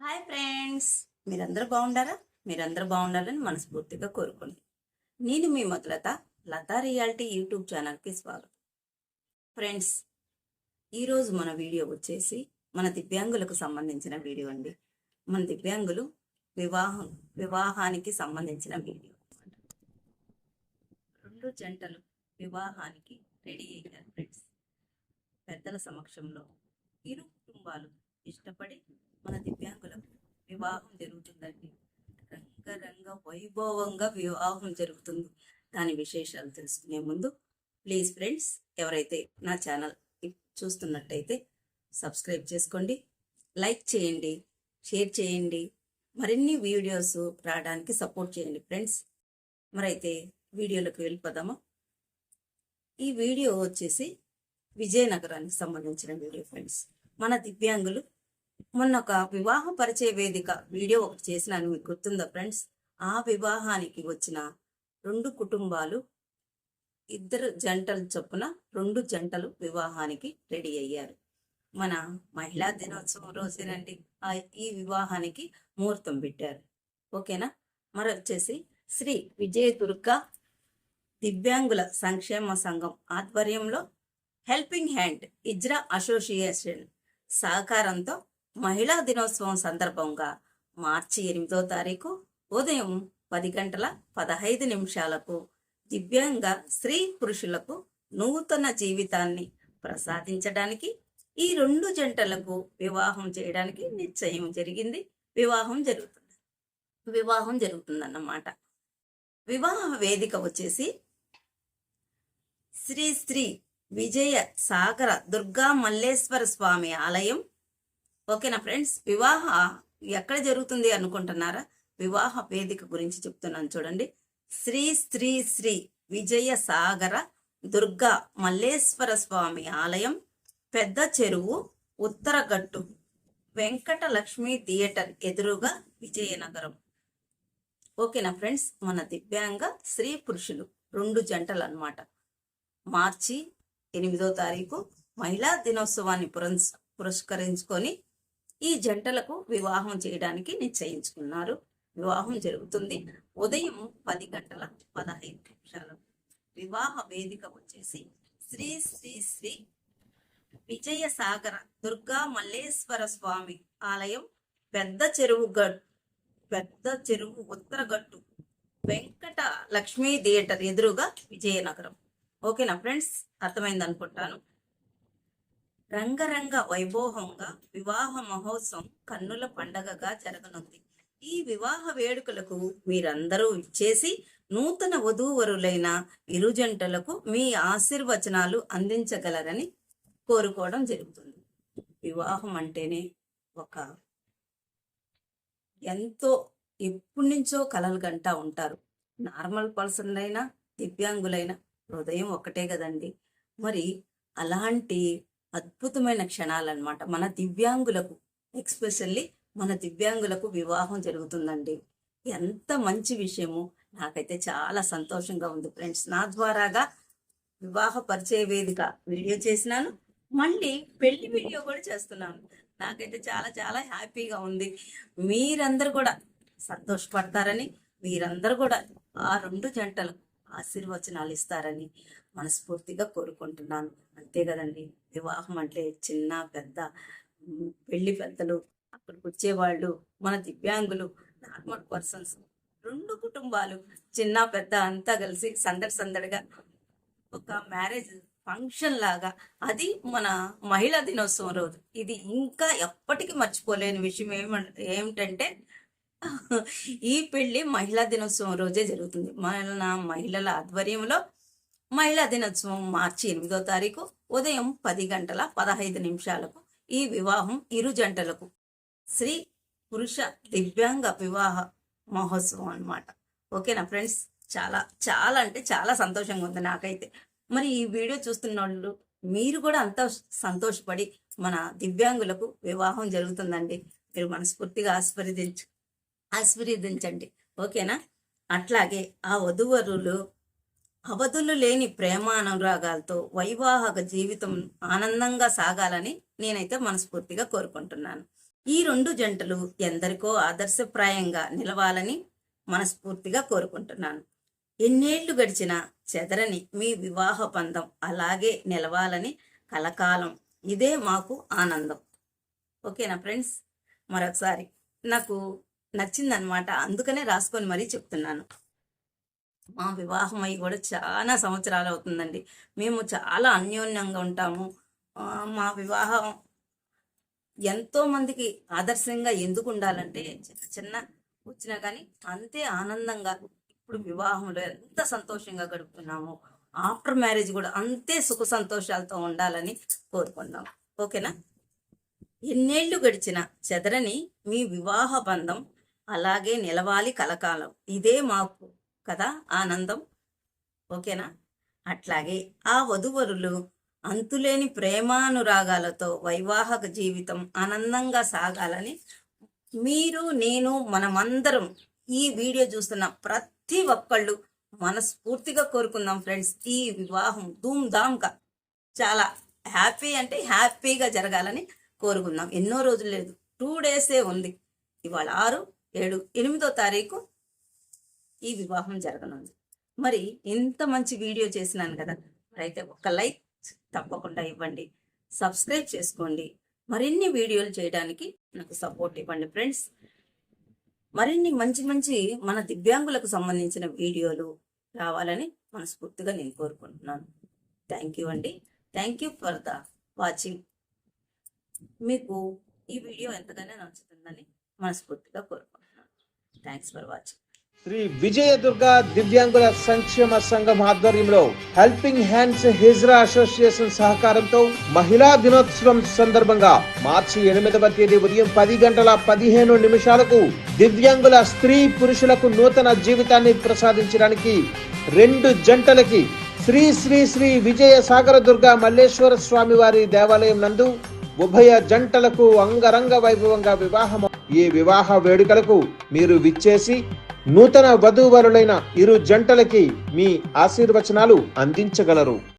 Hi friends. మీరందరూ బాగుండారా? మీరందరూ బాగుండాలని మనస్ఫూర్తిగా కోరుకోండి నేను మీ మొదలత లతా రియాలిటీ యూట్యూబ్ ఛానల్కి స్వాగతం. ఫ్రెండ్స్ ఈరోజు మన వీడియో వచ్చేసి మన దివ్యాంగులకు సంబంధించిన వీడియో అండి. మన దివ్యాంగులు వివాహం వివాహానికి సంబంధించిన వీడియో రెండు జంటలు వివాహానికి రెడీ అయ్యారు ఫ్రెండ్స్. పెద్దల సమక్షంలో ఇరు కుటుంబాలు ఇష్టపడి మన దివ్యాంగులకు వివాహం జరుగుతుందండి. రంగరంగ వైభవంగా వివాహం జరుగుతుంది. దాని విశేషాలు తెలుసుకునే ముందు ప్లీజ్ ఫ్రెండ్స్ ఎవరైతే నా ఛానల్ చూస్తున్నట్టయితే సబ్స్క్రైబ్ చేసుకోండి లైక్ చేయండి షేర్ చేయండి మరిన్ని వీడియోస్ రావడానికి సపోర్ట్ చేయండి ఫ్రెండ్స్. మరైతే వీడియోలోకి వెళ్ళిపోదామా? ఈ వీడియో వచ్చేసి విజయనగరానికి సంబంధించిన వీడియో ఫ్రెండ్స్. మన దివ్యాంగులు మొన్న ఒక వివాహ పరిచయ వేదిక వీడియో ఒకటి చేసినాను మీకు గుర్తుందా ఫ్రెండ్స్? ఆ వివాహానికి వచ్చిన రెండు కుటుంబాలు ఇద్దరు జంటలు చొప్పున రెండు జంటలు వివాహానికి రెడీ అయ్యారు. మన మహిళా దినోత్సవం రోజేనండి. ఈ వివాహానికి ముహూర్తం పెట్టారు. ఓకేనా? మరి వచ్చేసి శ్రీ విజయ దుర్గా దివ్యాంగుల సంక్షేమ సంఘం ఆధ్వర్యంలో హెల్పింగ్ హ్యాండ్ ఇజ్రా అసోసియేషన్ సహకారంతో మహిళా దినోత్సవం సందర్భంగా మార్చి ఎనిమిదో తారీఖు ఉదయం పది గంటల పదహైదు నిమిషాలకు దివ్యాంగ స్త్రీ పురుషులకు నూతన జీవితాన్ని ప్రసాదించడానికి ఈ రెండు జంటలకు వివాహం చేయడానికి నిశ్చయం జరిగింది. వివాహం జరుగుతుంది. వివాహం జరుగుతుందన్నమాట. వివాహ వేదిక వచ్చేసి శ్రీ శ్రీ విజయ సాగర దుర్గా మల్లేశ్వర స్వామి ఆలయం ఓకేనా ఫ్రెండ్స్? వివాహ ఎక్కడ జరుగుతుంది అనుకుంటున్నారా? వివాహ వేదిక గురించి చెప్తున్నాను చూడండి. శ్రీ శ్రీ శ్రీ విజయ సాగర దుర్గా మల్లేశ్వర స్వామి ఆలయం పెద్ద చెరువు ఉత్తరగట్టు వెంకట లక్ష్మి థియేటర్ ఎదురుగా విజయనగరం. ఓకేనా ఫ్రెండ్స్? మన దివ్యాంగ స్త్రీ పురుషులు రెండు జంటలు అన్నమాట మార్చి ఎనిమిదో తారీఖు మహిళా దినోత్సవాన్ని పురస్ పురస్కరించుకొని ఈ జంటలకు వివాహం చేయడానికి నిశ్చయించుకున్నారు. వివాహం జరుగుతుంది. ఉదయం పది గంటల పదహైదు నిమిషాలు. వివాహ వేదిక వచ్చేసి శ్రీ శ్రీ శ్రీ విజయ సాగర దుర్గా మల్లేశ్వర స్వామి ఆలయం పెద్ద చెరువు గడ్ పెద్ద చెరువు ఉత్తరగట్టు వెంకట లక్ష్మీ థియేటర్ ఎదురుగా విజయనగరం. ఓకేనా ఫ్రెండ్స్? అర్థమైంది అనుకుంటాను రంగరంగ వైభోహంగా వివాహ మహోత్సవం కన్నుల పండగగా జరగనుంది. ఈ వివాహ వేడుకలకు మీరందరూ ఇచ్చేసి నూతన వధూవరులైన ఇరు జంటలకు మీ ఆశీర్వచనాలు అందించగలరని కోరుకోవడం జరుగుతుంది. వివాహం అంటేనే ఒక ఎంతో ఎప్పటి నుంచో కలలు గంటా ఉంటారు. నార్మల్ పర్సన్ అయినా దివ్యాంగులైన హృదయం ఒకటే కదండి. మరి అలాంటి అద్భుతమైన క్షణాలన్నమాట. మన దివ్యాంగులకు ఎక్స్పెషల్లీ మన దివ్యాంగులకు వివాహం జరుగుతుందండి. ఎంత మంచి విషయము నాకైతే చాలా సంతోషంగా ఉంది ఫ్రెండ్స్. నా ద్వారాగా వివాహ పరిచయ వేదిక వీడియో చేసినాను. మళ్ళీ పెళ్ళి వీడియో కూడా చేస్తున్నాను. నాకైతే చాలా చాలా హ్యాపీగా ఉంది. మీరందరూ కూడా సంతోషపడతారని మీరందరూ కూడా ఆ రెండు జంటలు ఆశీర్వచనాలు ఇస్తారని మనస్ఫూర్తిగా కోరుకుంటున్నాను. అంతే కదండి. వివాహం అంటే చిన్న పెద్ద పెళ్ళి పెద్దలు అక్కడికి వచ్చేవాళ్ళు మన దివ్యాంగులు నార్మల్ పర్సన్స్ రెండు కుటుంబాలు చిన్న పెద్ద అంతా కలిసి సందడి సందడిగా ఒక మ్యారేజ్ ఫంక్షన్ లాగా అది మన మహిళా దినోత్సవం రోజు. ఇది ఇంకా ఎప్పటికీ మర్చిపోలేని విషయం ఏమంట ఏమిటంటే ఈ పెళ్ళి మహిళా దినోత్సవం రోజే జరుగుతుంది. మన మహిళల ఆధ్వర్యంలో మహిళా దినోత్సవం మార్చి ఎనిమిదో తారీఖు ఉదయం పది గంటల పదహైదు నిమిషాలకు ఈ వివాహం ఇరు జంటలకు శ్రీ పురుష దివ్యాంగ వివాహ మహోత్సవం అన్నమాట. ఓకేనా ఫ్రెండ్స్? చాలా చాలా అంటే చాలా సంతోషంగా ఉంది నాకైతే. మరి ఈ వీడియో చూస్తున్న వాళ్ళు మీరు కూడా అంత సంతోషపడి మన దివ్యాంగులకు వివాహం జరుగుతుందండి. మీరు మనస్ఫూర్తిగా ఆస్వాదించు ఆశీర్వదించండి. ఓకేనా? అట్లాగే ఆ వధువరులు అవధులు లేని ప్రేమానురాగాలతో వైవాహక జీవితం ఆనందంగా సాగాలని నేనైతే మనస్ఫూర్తిగా కోరుకుంటున్నాను. ఈ రెండు జంటలు ఎందరికో ఆదర్శప్రాయంగా నిలవాలని మనస్ఫూర్తిగా కోరుకుంటున్నాను. ఎన్నేళ్ళు గడిచినా చెదరని మీ వివాహ బంధం అలాగే నిలవాలని కలకాలం. ఇదే మాకు ఆనందం. ఓకేనా ఫ్రెండ్స్? మరొకసారి నాకు నచ్చిందనమాట అందుకనే రాసుకొని మరీ చెప్తున్నాను. మా వివాహం అయ్యి కూడా చాలా సంవత్సరాలు అవుతుందండి. మేము చాలా అన్యోన్యంగా ఉంటాము. మా వివాహం ఎంతో మందికి ఆదర్శంగా ఎందుకు ఉండాలంటే చిన్న చిన్న వచ్చినా కానీ అంతే ఆనందంగా ఇప్పుడు వివాహంలో ఎంత సంతోషంగా గడుపుతున్నాము ఆఫ్టర్ మ్యారేజ్ కూడా అంతే సుఖ సంతోషాలతో ఉండాలని కోరుకుందాం. ఓకేనా? ఎన్నేళ్ళు గడిచిన చెదరని మీ వివాహ బంధం అలాగే నిలవాలి కలకాలం. ఇదే మాకు కదా ఆనందం. ఓకేనా? అట్లాగే ఆ వధువరులు అంతులేని ప్రేమానురాగాలతో వైవాహక జీవితం ఆనందంగా సాగాలని మీరు నేను మనమందరం ఈ వీడియో చూస్తున్న ప్రతి ఒక్కళ్ళు మనస్ఫూర్తిగా కోరుకుందాం ఫ్రెండ్స్. ఈ వివాహం ధూమ్ ధామ్గా చాలా హ్యాపీ అంటే హ్యాపీగా జరగాలని కోరుకుందాం. ఎన్నో రోజులు లేదు. టూ డేసే ఉంది. ఇవాళ ఆరు ఏడు ఎనిమిదో తారీఖు ఈ వివాహం జరగనుంది. మరి ఇంత మంచి వీడియో చేసినాను కదా అయితే ఒక లైక్ తప్పకుండా ఇవ్వండి. సబ్స్క్రైబ్ చేసుకోండి. మరిన్ని వీడియోలు చేయడానికి నాకు సపోర్ట్ ఇవ్వండి ఫ్రెండ్స్. మరిన్ని మంచి మంచి మన దివ్యాంగులకు సంబంధించిన వీడియోలు రావాలని మనస్ఫూర్తిగా నేను కోరుకుంటున్నాను. థ్యాంక్ యూ అండి. Thank you for the watching. మీకు ఈ వీడియో ఎంతగానో నచ్చుతుందని మనస్ఫూర్తిగా కోరుకుంటున్నాను. Thanks for watching Shri Vijayadurga దివ్యాంగుల సంక్షేమ సంఘం ఆధ్వర్యంలో హెల్పింగ్ హ్యాండ్స్ హిజ్రా అసోసియేషన్ సహకారంతో మహిళా దినోత్సవం సందర్భంగా మార్చి ఎనిమిదవ తేదీ ఉదయం పది గంటల పదిహేను నిమిషాలకు దివ్యాంగుల స్త్రీ పురుషులకు నూతన జీవితాన్ని ప్రసాదించడానికి రెండు జంటలకి శ్రీ శ్రీ శ్రీ విజయ సాగర దుర్గ మల్లేశ్వర స్వామి వారి దేవాలయం నందు ఉభయ జంటలకు అంగరంగ వైభవంగా వివాహం. ఈ వివాహ వేడుకలకు మీరు విచ్చేసి నూతన వధూవరులైన ఇరు జంటలకి మీ ఆశీర్వచనాలు అందించగలరు.